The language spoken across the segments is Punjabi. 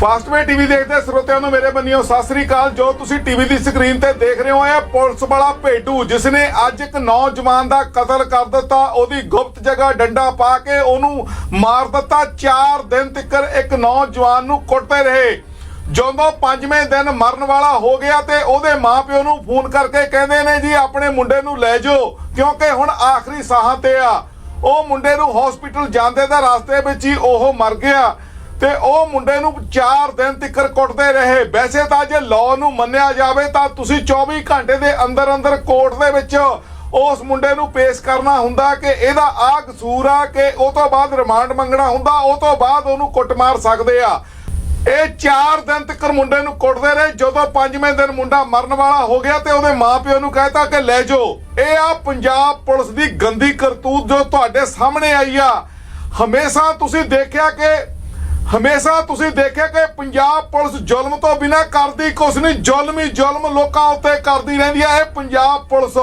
ਫਾਸਟਵੇ ਟੀਵੀ ਦੇਖਦੇ ਸਰੋਤਿਆਂ ਨੂੰ ਮੇਰੇ ਬੰਨਿਓ, ਸਤਿ ਸ੍ਰੀ ਅਕਾਲ। ਜੋ ਤੁਸੀਂ ਟੀਵੀ ਦੀ ਸਕਰੀਨ ਤੇ ਦੇਖ ਰਹੇ ਹੋ, ਇਹ ਪੁਲਿਸ ਵਾਲਾ ਭੇਡੂ ਜਿਸ ਨੇ ਅੱਜ ਇੱਕ ਨੌਜਵਾਨ ਦਾ ਕਤਲ ਕਰ ਦਿੱਤਾ। ਉਹਦੀ ਗੁਪਤ ਜਗ੍ਹਾ ਡੰਡਾ ਪਾ ਕੇ ਉਹਨੂੰ ਮਾਰ ਦਿੱਤਾ। 4 ਦਿਨ ਤੱਕ ਇੱਕ ਨੌਜਵਾਨ ਨੂੰ ਕੁੱਟਦੇ ਰਹੇ। ਜਦੋਂ ਪੰਜਵੇਂ ਦਿਨ ਮਰਨ ਵਾਲਾ ਹੋ ਗਿਆ ਤੇ ਉਹਦੇ ਮਾਪਿਓ ਨੂੰ ਫੋਨ ਕਰਕੇ ਕਹਿੰਦੇ ਨੇ, ਜੀ, ਆਪਣੇ ਮੁੰਡੇ ਨੂੰ ਲੈ ਜਾਓ, ਕਿਉਂਕਿ ਹੁਣ ਆਖਰੀ ਸਾਹਾਂ ਤੇ ਆ। ਉਹ ਮੁੰਡੇ ਨੂੰ ਹਸਪੀਟਲ ਜਾਂਦੇ ਦਾ ਰਸਤੇ ਵਿੱਚ ਹੀ ਉਹ ਮਰ ਗਿਆ। ਤੇ ਉਹ ਮੁੰਡੇ ਨੂੰ 4 ਦਿਨ ਤੱਕ ਕੁੱਟਦੇ ਰਹੇ। ਵੈਸੇ ਤਾਂ ਜੇ ਲਾਅ ਨੂੰ ਮੰਨਿਆ ਜਾਵੇ ਤਾਂ ਤੁਸੀਂ 24 ਘੰਟੇ ਦੇ ਅੰਦਰ ਅੰਦਰ ਕੋਰਟ ਦੇ ਵਿੱਚ ਉਸ ਮੁੰਡੇ ਨੂੰ ਪੇਸ਼ ਕਰਨਾ ਹੁੰਦਾ ਕਿ ਇਹਦਾ ਆ ਕਸੂਰ ਆ ਕਿ ਉਹ ਤੋਂ ਬਾਅਦ ਰਿਮਾਂਡ ਮੰਗਣਾ ਹੁੰਦਾ, ਉਹ ਤੋਂ ਬਾਅਦ ਉਹਨੂੰ ਕੁੱਟ ਮਾਰ ਸਕਦੇ ਆ। ਇਹ 4 ਦਿਨ ਤੱਕ ਮੁੰਡੇ ਨੂੰ ਕੁੱਟਦੇ ਰਹੇ, ਜਦੋਂ ਪੰਜਵੇਂ ਦਿਨ ਮੁੰਡਾ ਮਰਨ ਵਾਲਾ ਹੋ ਗਿਆ ਤੇ ਉਹਦੇ ਮਾਪਿਓ ਨੂੰ ਕਹਿਤਾ ਕਿ ਲੈ ਜਾਓ। ਇਹ ਆ ਪੰਜਾਬ ਪੁਲਿਸ ਦੀ ਗੰਦੀ ਕਰਤੂਤ ਜੋ ਤੁਹਾਡੇ ਸਾਹਮਣੇ ਆਈ ਆ। ਹਮੇਸ਼ਾ ਤੁਸੀਂ ਦੇਖਿਆ ਕਿ ਹਮੇਸ਼ਾ ਤੁਸੀਂ ਦੇਖਿਆ ਕਿ ਪੰਜਾਬ ਪੁਲਿਸ ਜ਼ੁਲਮ ਤੋਂ ਬਿਨਾ ਕਰਦੀ ਕੁਛ ਨਹੀਂ, ਜ਼ੁਲਮ ਹੀ ਜ਼ੁਲਮ ਲੋਕਾਂ ਉੱਤੇ ਕਰਦੀ ਰਹਿੰਦੀ ਹੈ ਇਹ ਪੰਜਾਬ ਪੁਲਿਸ।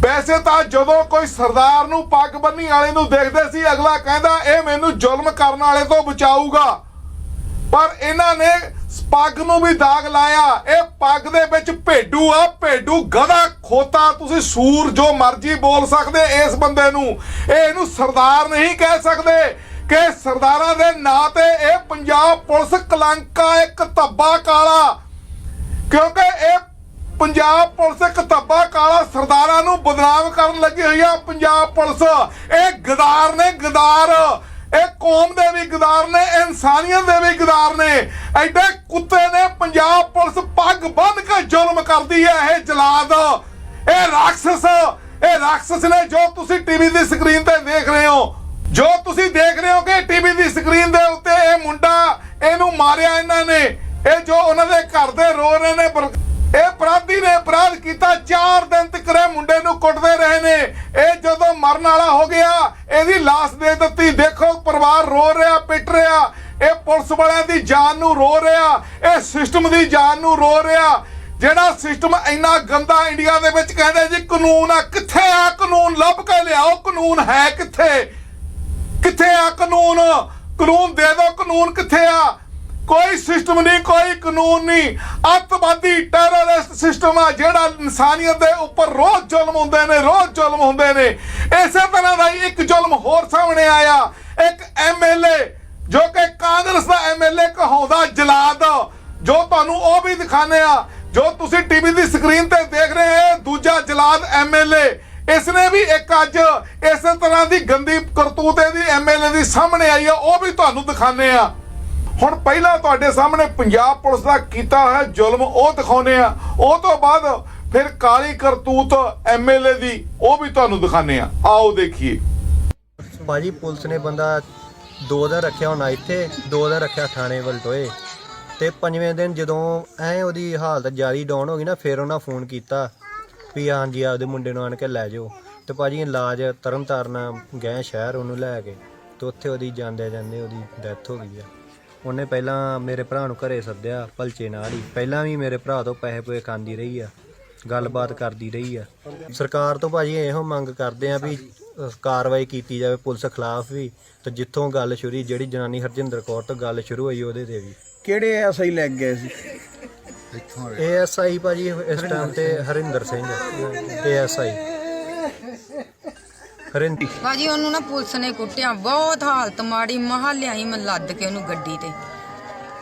ਵੈਸੇ ਤਾਂ ਜਦੋਂ ਕੋਈ ਸਰਦਾਰ ਨੂੰ ਪੱਗ ਬੰਨੀ ਵਾਲੇ ਨੂੰ ਦੇਖਦੇ ਸੀ, ਅਗਲਾ ਕਹਿੰਦਾ, ਇਹ ਮੈਨੂੰ ਜ਼ੁਲਮ ਕਰਨ ਵਾਲੇ ਤੋਂ ਬਚਾਊਗਾ। ਪਰ ਇਹਨਾਂ ਨੇ ਪੱਗ ਨੂੰ ਵੀ ਦਾਗ ਲਾਇਆ। ਇਹ ਪੱਗ ਦੇ ਵਿੱਚ ਭੇਡੂ ਆ, ਭੇਡੂ ਗਧਾ ਖੋਤਾ। ਤੁਸੀਂ ਸੂਰ ਜੋ ਮਰਜ਼ੀ ਬੋਲ ਸਕਦੇ ਇਸ ਬੰਦੇ ਨੂੰ। ਇਹ ਇਹਨੂੰ ਸਰਦਾਰ ਨਹੀਂ ਕਹਿ ਸਕਦੇ। ਕਿ ਸਰਦਾਰਾਂ ਦੇ ਨਾਂ ਤੇ ਇਹ ਪੰਜਾਬ ਪੁਲਿਸ ਕਲੰਕਾ ਇੱਕ ਧੱਬਾ ਕਾਲਾ। ਕਿਉਂਕਿ ਇਹ ਪੰਜਾਬ ਪੁਲਿਸ ਇੱਕ ਧੱਬਾ ਕਾਲਾ ਸਰਦਾਰਾਂ ਨੂੰ ਬਦਨਾਮ ਕਰਨ ਲੱਗੀ ਹੋਈ ਆ ਪੰਜਾਬ ਪੁਲਿਸ। ਇਹ ਗਦਾਰ ਨੇ ਗਦਾਰ। ਇਹ ਕੌਮ ਦੇ ਵੀ ਗਦਾਰ ਨੇ, ਇਨਸਾਨੀਅਤ ਦੇ ਵੀ ਗਦਾਰ ਨੇ। ਐਡੇ ਕੁੱਤੇ ਨੇ ਪੰਜਾਬ ਪੁਲਿਸ ਪੱਗ ਬੰਨ ਕੇ ਜ਼ੁਲਮ ਕਰਦੀ ਹੈ ਇਹ ਜਲਾਦ। ਇਹ ਰਾਖਸ ਇਹ ਰਾਖਸ ਨੇ ਜੋ ਤੁਸੀਂ ਟੀਵੀ ਦੀ ਸਕਰੀਨ ਤੇ ਦੇਖ ਰਹੇ ਹੋ। ਜੋ ਤੁਸੀਂ ਦੇਖ ਰਹੇ ਹੋ ਕਿ ਟੀਵੀ ਦੀ ਸਕਰੀਨ ਦੇ ਉੱਤੇ ਇਹ ਮੁੰਡਾ, ਇਹਨੂੰ ਮਾਰਿਆ ਇਹਨਾਂ ਨੇ। ਇਹ ਜੋ ਉਹਨਾਂ ਦੇ ਘਰ ਦੇ ਰੋ ਰਹੇ ਨੇ ਇਹ ਅਪਰਾਧੀ ਨੇ ਅਪਰਾਧ ਕੀਤਾ। 4 ਦਿਨ ਤੱਕ ਇਹ ਮੁੰਡੇ ਨੂੰ ਕੁੱਟਦੇ ਰਹੇ ਨੇ। ਇਹ ਜਦੋਂ ਮਰਨ ਵਾਲਾ ਹੋ ਗਿਆ, ਇਹਦੀ ਲਾਸ਼ ਦੇ ਦਿੱਤੀ। ਦੇਖੋ, ਪਰਿਵਾਰ ਰੋ ਰਿਹਾ, ਪਿੱਟ ਰਿਹਾ। ਇਹ ਪੁਲਿਸ ਵਾਲਿਆਂ ਦੀ ਜਾਨ ਨੂੰ ਰੋ ਰਿਹਾ। ਇਹ ਸਿਸਟਮ ਦੀ ਜਾਨ ਨੂੰ ਰੋ ਰਿਹਾ। ਜਿਹੜਾ ਸਿਸਟਮ ਇੰਨਾ ਗੰਦਾ ਇੰਡੀਆ ਦੇ ਵਿੱਚ ਕਹਿੰਦੇ ਜੀ, ਕਾਨੂੰਨ ਆ। ਕਿੱਥੇ ਆ ਕਾਨੂੰਨ? ਲੱਭ ਕੇ ਲਿਆਓ। ਕਾਨੂੰਨ ਹੈ ਕਿੱਥੇ? ਕਿੱਥੇ ਆ ਕਾਨੂੰਨ? ਕਾਨੂੰਨ ਦੇ ਦਿਓ, ਕਾਨੂੰਨ ਕਿੱਥੇ ਆ? ਕੋਈ ਸਿਸਟਮ ਨਹੀਂ, ਕੋਈ ਕਾਨੂੰਨ ਨਹੀਂ। ਅੱਤਵਾਦੀ ਟੈਰਰਿਸਟ ਸਿਸਟਮ ਆ, ਜਿਹੜਾ ਇਨਸਾਨੀਅਤ ਦੇ ਉੱਪਰ ਰੋਜ਼ ਜ਼ੁਲਮ ਹੁੰਦੇ ਨੇ, ਰੋਜ਼ ਜ਼ੁਲਮ ਹੁੰਦੇ ਨੇ। ਇਸੇ ਤਰ੍ਹਾਂ ਦਾ ਇੱਕ ਜ਼ੁਲਮ ਹੋਰ ਸਾਹਮਣੇ ਆਇਆ। ਇੱਕ ਐਮਐਲਏ ਜੋ ਕਿ ਕਾਂਗਰਸ ਦਾ ਐਮਐਲਏ ਕਹਾਉਂਦਾ, ਜਲਾਦ। ਜੋ ਤੁਹਾਨੂੰ ਉਹ ਵੀ ਦਿਖਾਣੇ ਆ, ਜੋ ਤੁਸੀਂ ਟੀਵੀ ਦੀ ਸਕਰੀਨ ਤੇ ਦੇਖ ਰਹੇ ਹੋ, ਇਹ ਦੂਜਾ ਜਲਾਦ ਐਮਐਲਏ ਇਸ ਨੇ ਵੀ ਇੱਕ ਅੱਜ ਇਸੇ ਤਰ੍ਹਾਂ ਦੀ ਗੰਦੀ ਕਰਤੂਤ ਇਹਦੀ ਐਮਐਲਏ ਦੀ ਸਾਹਮਣੇ ਆਈ ਆ, ਉਹ ਵੀ ਤੁਹਾਨੂੰ ਦਿਖਾਣੇ ਆ। ਹੁਣ ਪਹਿਲਾਂ ਤੁਹਾਡੇ ਸਾਹਮਣੇ ਪੰਜਾਬ ਪੁਲਿਸ ਦਾ ਕੀਤਾ ਹੋਇਆ ਜ਼ੁਲਮ ਉਹ ਦਿਖਾਉਨੇ ਆ। ਉਹ ਤੋਂ ਬਾਅਦ ਫਿਰ ਕਾਲੀ ਕਰਤੂਤ ਐਮਐਲਏ ਦੀ ਉਹ ਵੀ ਤੁਹਾਨੂੰ ਦਿਖਾਣੇ ਆ। ਆਓ ਦੇਖੀਏ। ਭਾਜੀ, ਪੁਲਿਸ ਨੇ ਬੰਦਾ ਦੋ ਦਿਨ ਰੱਖਿਆ ਹੋਣਾ ਇੱਥੇ, ਦੋ ਦਿਨ ਰੱਖਿਆ ਥਾਣੇ ਵਲਟੋਏ ਤੇ ਪੰਜਵੇਂ ਦਿਨ ਜਦੋਂ ਐ ਉਹਦੀ ਹਾਲਤ ਜਾਰੀ ਡਾਊਨ ਹੋ ਗਈ ਨਾ, ਫਿਰ ਉਹਨਾਂ ਫੋਨ ਕੀਤਾ। ਵੀ ਹਾਂਜੀ ਆਪਦੇ ਮੁੰਡੇ ਨੂੰ ਆਣ ਕੇ ਲੈ ਜਾਓ। ਤੇ ਭਾਜੀ ਇਲਾਜ ਤਰਨ ਤਾਰਨ ਗਏ ਸ਼ਹਿਰ ਉਹਨੂੰ ਲੈ ਕੇ। ਤੇ ਉੱਥੇ ਉਹਦੀ ਜਾਂਦੇ ਜਾਂਦੇ ਉਹਦੀ ਡੈਥ ਹੋ ਗਈ ਆ। ਉਹਨੇ ਪਹਿਲਾਂ ਮੇਰੇ ਭਰਾ ਨੂੰ ਘਰੇ ਸੱਦਿਆ ਭਲਚੇ ਨਾਲ ਹੀ। ਪਹਿਲਾਂ ਵੀ ਮੇਰੇ ਭਰਾ ਤੋਂ ਪੈਸੇ ਪੂਏ ਖਾਂਦੀ ਰਹੀ ਆ। ਗੱਲਬਾਤ ਕਰਦੀ ਰਹੀ ਆ। ਸਰਕਾਰ ਤੋਂ ਭਾਜੀ ਇਹੋ ਮੰਗ ਕਰਦੇ ਆ ਵੀ ਕਾਰਵਾਈ ਕੀਤੀ ਜਾਵੇ ਪੁਲਿਸ ਖਿਲਾਫ ਵੀ। ਤੇ ਜਿੱਥੋਂ ਗੱਲ ਸ਼ੁਰੂ ਜਿਹੜੀ ਜਨਾਨੀ ਹਰਜਿੰਦਰ ਕੌਰ ਤੋਂ ਗੱਲ ਸ਼ੁਰੂ ਹੋਈ ਉਹਦੇ ਤੇ ਵੀ। ਕਿਹੜੇ ਐਸਆਈ ਲੱਗ ਗਏ ਸੀ? ਏਐਸਆਈ ਭਾਜੀ ਇਸ ਟਾਈਮ ਤੇ ਹਰਿੰਦਰ ਸਿੰਘ। ਏਐਸਆਈ ਹਰਿੰਦਰ ਭਾਜੀ ਉਹਨੂੰ ਨਾ ਪੁਲਿਸ ਨੇ ਕੁੱਟਿਆ। ਬਹੁਤ ਹਾਲਤ ਮਾੜੀ। ਮਹਾ ਲਿਆਈ ਮੈਂ ਲੱਦ ਕੇ ਉਹਨੂੰ ਗੱਡੀ ਤੇ।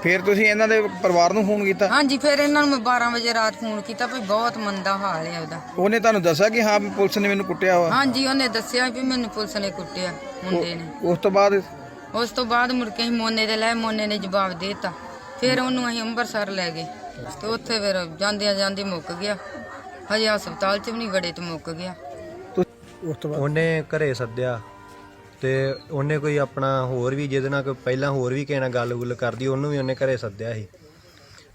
ਫਿਰ ਤੁਸੀਂ ਇਹਨਾਂ ਦੇ ਪਰਿਵਾਰ ਨੂੰ ਫੋਨ ਕੀਤਾ? ਹਾਂਜੀ ਫਿਰ ਇਹਨਾਂ ਨੂੰ ਮੈਂ 12 ਵਜੇ ਰਾਤ ਫੋਨ ਕੀਤਾ ਵੀ ਬਹੁਤ ਮੰਦਾ ਹਾਲ ਹੈ ਉਹਦਾ। ਉਹਨੇ ਤੁਹਾਨੂੰ ਦੱਸਿਆ ਕਿ ਹਾਂ ਵੀ ਪੁਲਿਸ ਨੇ ਮੈਨੂੰ ਕੁੱਟਿਆ ਵਾ? ਹਾਂਜੀ ਉਹਨੇ ਦੱਸਿਆ ਵੀ ਮੈਨੂੰ ਪੁਲਿਸ ਨੇ ਕੁੱਟਿਆ ਮੁੰਡੇ ਨੇ। ਉਸ ਤੋਂ ਬਾਅਦ? ਉਸ ਤੋਂ ਬਾਅਦ ਮੁੜ ਕੇ ਅਸੀਂ ਮੋਨੇ ਦੇ ਲੈ ਮੋਨੇ ਨੇ ਜਵਾਬ ਦੇ ਦਿੱਤਾ। ਫਿਰ ਉਹਨੂੰ ਅਸੀਂ ਅੰਮ੍ਰਿਤਸਰ ਲੈ ਗਏ। ਤੇ ਉੱਥੇ ਫਿਰ ਜਾਂਦਿਆਂ ਜਾਂਦੇ ਮੁੱਕ ਗਿਆ। ਹਜੇ ਹਸਪਤਾਲ 'ਚ ਵੀ ਨਹੀਂ ਵੜੇ ਤੇ ਮੁੱਕ ਗਿਆ। ਉਸ ਤੋਂ ਉਹਨੇ ਘਰੇ ਸੱਦਿਆ ਤੇ ਉਹਨੇ ਕੋਈ ਆਪਣਾ ਹੋਰ ਵੀ ਜਿਹਦੇ ਨਾਲ ਕੋਈ ਪਹਿਲਾਂ ਹੋਰ ਵੀ ਕਿਸੇ ਨਾਲ ਗੱਲ-ਗੁੱਲ ਕਰਦੀ ਉਹਨੂੰ ਵੀ ਉਹਨੇ ਘਰੇ ਸੱਦਿਆ ਸੀ।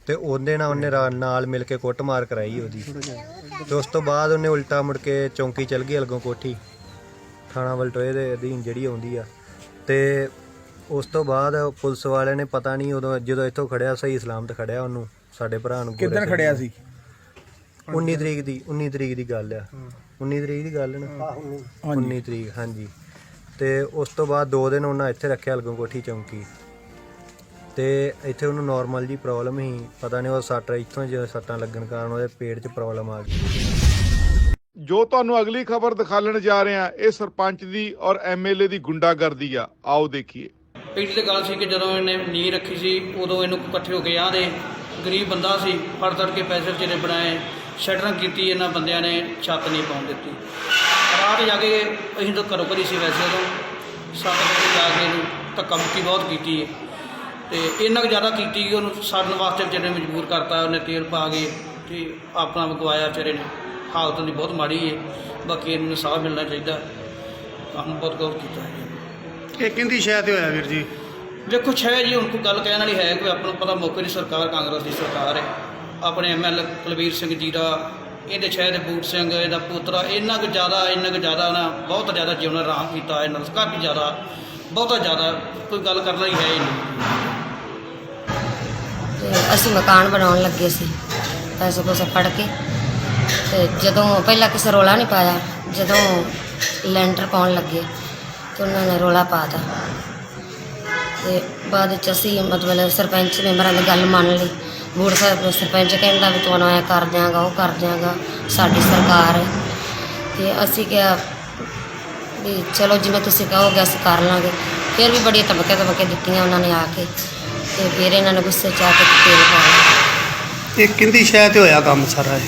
ਤੇ ਉਹਦੇ ਨਾਲ ਉਹਨੇ ਰਾ- ਨਾਲ ਮਿਲ ਕੇ ਕੁੱਟਮਾਰ ਕਰਾਈ ਉਹਦੀ। ਤੇ ਉਸ ਤੋਂ ਬਾਅਦ ਉਹਨੇ ਉਲਟਾ ਮੁੜ ਕੇ ਚੌਂਕੀ ਚਲ ਗਈ ਅਲਗੋਂ ਕੋਠੀ। ਥਾਣਾ ਵਲਟੋਏ ਦੇ ਅਧੀਨ ਜਿਹੜੀ ਆਉਂਦੀ ਆ। ਤੇ ਉਸ ਤੋਂ ਬਾਅਦ ਪੁਲਿਸ ਵਾਲਿਆਂ ਨੇ ਪਤਾ ਨਹੀਂ ਉਦੋਂ ਜਦੋਂ ਇੱਥੋਂ ਖੜਿਆ ਸਹੀ ਸਲਾਮਤ ਖੜਿਆ ਉਹਨੂੰ। ਸਾਡੇ ਭਰਾ ਨੂੰ ਗੋਰੇ ਕਿਦਾਂ ਸਿੰਘ ਖੜਿਆ ਨੂੰ। ਸੀ? 19 ਤਰੀਕ ਦੀ 19 ਤਰੀਕ ਦੀ ਗੱਲ ਆ। 19 ਤਰੀਕ ਦੀ ਗੱਲ ਨਾ? 19 ਤਰੀਕ ਹਾਂਜੀ। ਤੇ ਉਸ ਤੋਂ ਬਾਅਦ 2 ਦਿਨ ਉਹਨਾਂ ਇੱਥੇ ਰੱਖਿਆ ਅਲਗੋਂ ਕੋਠੀ ਚੌਂਕੀ। ਤੇ ਇੱਥੇ ਉਹਨੂੰ ਨਾਰਮਲ ਜੀ ਪ੍ਰੋਬਲਮ ਸੀ। ਪਤਾ ਨਹੀਂ ਉਹ ਸੱਟ ਇੱਥੋਂ ਜਿਵੇਂ ਸੱਟਾਂ ਲੱਗਣ ਕਾਰਨ ਉਹਦੇ ਪੇਟ 'ਚ ਪ੍ਰੋਬਲਮ ਆ ਗਈ। ਜੋ ਤੁਹਾਨੂੰ ਅਗਲੀ ਖਬਰ ਦਿਖਾਲਣ ਜਾ ਰਹੇ ਹਾਂ ਇਹ ਸਰਪੰਚ ਦੀ ਔਰ ਐਮਐਲਏ ਦੀ ਗੁੰਡਾਗਰਦੀ ਆ। ਆਓ ਦੇਖੀਏ। ਤੇ ਗੱਲ ਸੀ ਕਿ ਜਦੋਂ ਇਹਨੇ ਨੀਂਹ ਰੱਖੀ ਸੀ ਉਦੋਂ ਇਹਨੂੰ ਇਕੱਠੇ ਹੋ ਕੇ ਆਂਦੇ ਗਰੀਬ ਬੰਦਾ ਸੀ, ਫੜ ਤੜ ਕੇ ਪੈਸੇ ਵਿਚਾਰੇ ਬਣਾਏ ਸ਼ਟਰਿੰਗ ਕੀਤੀ, ਇਹਨਾਂ ਬੰਦਿਆਂ ਨੇ ਛੱਤ ਨਹੀਂ ਪਾਉਣ ਦਿੱਤੀ। ਰਾਤ ਜਾ ਕੇ ਅਸੀਂ ਤਾਂ ਘਰੋਂ ਘਰੀ ਸੀ ਵੈਸੇ ਉਦੋਂ ਸੱਤ ਵਜੇ ਜਾ ਕੇ ਇਹਨੂੰ ਧੱਕਾ ਮੁੱਕੀ ਬਹੁਤ ਕੀਤੀ ਹੈ। ਤੇ ਇੰਨਾ ਕੁ ਜ਼ਿਆਦਾ ਕੀਤੀ ਕਿ ਉਹਨੂੰ ਸੜਨ ਵਾਸਤੇ ਵਿਚਾਰੇ ਮਜਬੂਰ ਕਰਤਾ, ਉਹਨੇ ਤੇਲ ਪਾ ਕੇ ਤੇ ਆਪਣਾ ਮਗਵਾਇਆ ਵਿਚਾਰੇ ਨੇ। ਹਾਲਤ ਦੀ ਬਹੁਤ ਮਾੜੀ ਹੈ, ਬਾਕੀ ਇਹਨੂੰ ਸਾਹ ਮਿਲਣਾ ਚਾਹੀਦਾ। ਕੰਮ ਬਹੁਤ ਗੌਰ ਕੀਤਾ ਹੈ। ਇਹ ਕਿੰਦੀ ਸ਼ਾਇਦ ਤੇ ਹੋਇਆ ਵੀਰ ਜੀ? ਵੇਖੋ ਛੇ ਜੀ, ਹੁਣ ਕੋਈ ਗੱਲ ਕਹਿਣ ਵਾਲੀ ਹੈ ਕੋਈ, ਆਪਾਂ ਨੂੰ ਪਤਾ ਮੌਕੇ ਦੀ ਸਰਕਾਰ, ਕਾਂਗਰਸ ਦੀ ਸਰਕਾਰ ਹੈ। ਆਪਣੇ ਐਮਐਲ ਕੁਲਵੀਰ ਸਿੰਘ ਜੀਰਾ ਇਹਦੇ ਛੇ ਦੇ ਬੂਟ ਸਿੰਘ, ਇਹਦਾ ਪੁੱਤਰਾ ਇੰਨਾ ਕੁ ਜ਼ਿਆਦਾ, ਇੰਨਾ ਕੁ ਜ਼ਿਆਦਾ ਨਾ, ਬਹੁਤ ਜ਼ਿਆਦਾ ਜੀਵਨ ਆਰਾਮ ਕੀਤਾ ਇਹਨਾਂ ਦਾ ਕਾਫੀ ਜ਼ਿਆਦਾ, ਬਹੁਤਾ ਜ਼ਿਆਦਾ, ਕੋਈ ਗੱਲ ਕਰਨ ਵਾਲੀ ਹੈ ਹੀ ਨਹੀਂ। ਅਸੀਂ ਮਕਾਨ ਬਣਾਉਣ ਲੱਗੇ ਸੀ, ਪੈਸੇ ਪੂਸੇ ਫੜ ਕੇ, ਤੇ ਜਦੋਂ ਪਹਿਲਾਂ ਕਿਸੇ ਰੋਲਾ ਨਹੀਂ ਪਾਇਆ, ਜਦੋਂ ਲੈਂਟਰ ਪਾਉਣ ਲੱਗੇ, ਤੇ ਉਹਨਾਂ ਨੇ ਰੋਲਾ ਪਾਤਾ ਤੇ ਬਾਅਦ ਵਿੱਚ ਅਸੀਂ ਮਤਲਬ ਸਰਪੰਚ ਮੈਂਬਰਾਂ ਦੀ ਗੱਲ ਮੰਨ ਲਈ। ਬੂੜ ਸਾਹਿਬ ਸਰਪੰਚ ਕਹਿੰਦਾ ਵੀ ਤੁਹਾਨੂੰ ਐਂ ਕਰ ਦਿਆਂਗਾ ਉਹ ਕਰ ਦਿਆਂਗਾ ਸਾਡੀ ਸਰਕਾਰ ਹੈ। ਤੇ ਅਸੀਂ ਕਿਹਾ ਵੀ ਚਲੋ ਜਿਵੇਂ ਤੁਸੀਂ ਕਹੋਗੇ ਅਸੀਂ ਕਰ ਲਾਂਗੇ। ਫਿਰ ਵੀ ਬੜੀ ਧਮਕੇ ਧਮਕੇ ਦਿੱਤੀਆਂ ਉਹਨਾਂ ਨੇ ਆ ਕੇ ਤੇ ਫਿਰ ਇਹਨਾਂ ਨੇ ਗੁੱਸੇ ਚ ਆ ਕੇ ਤੇਲ ਪਾ ਲਿਆ। ਇਹ ਕਿੰਦੀ ਸ਼ਾਇਦ ਤੇ ਹੋਇਆ ਕੰਮ ਸਾਰਾ ਇਹ?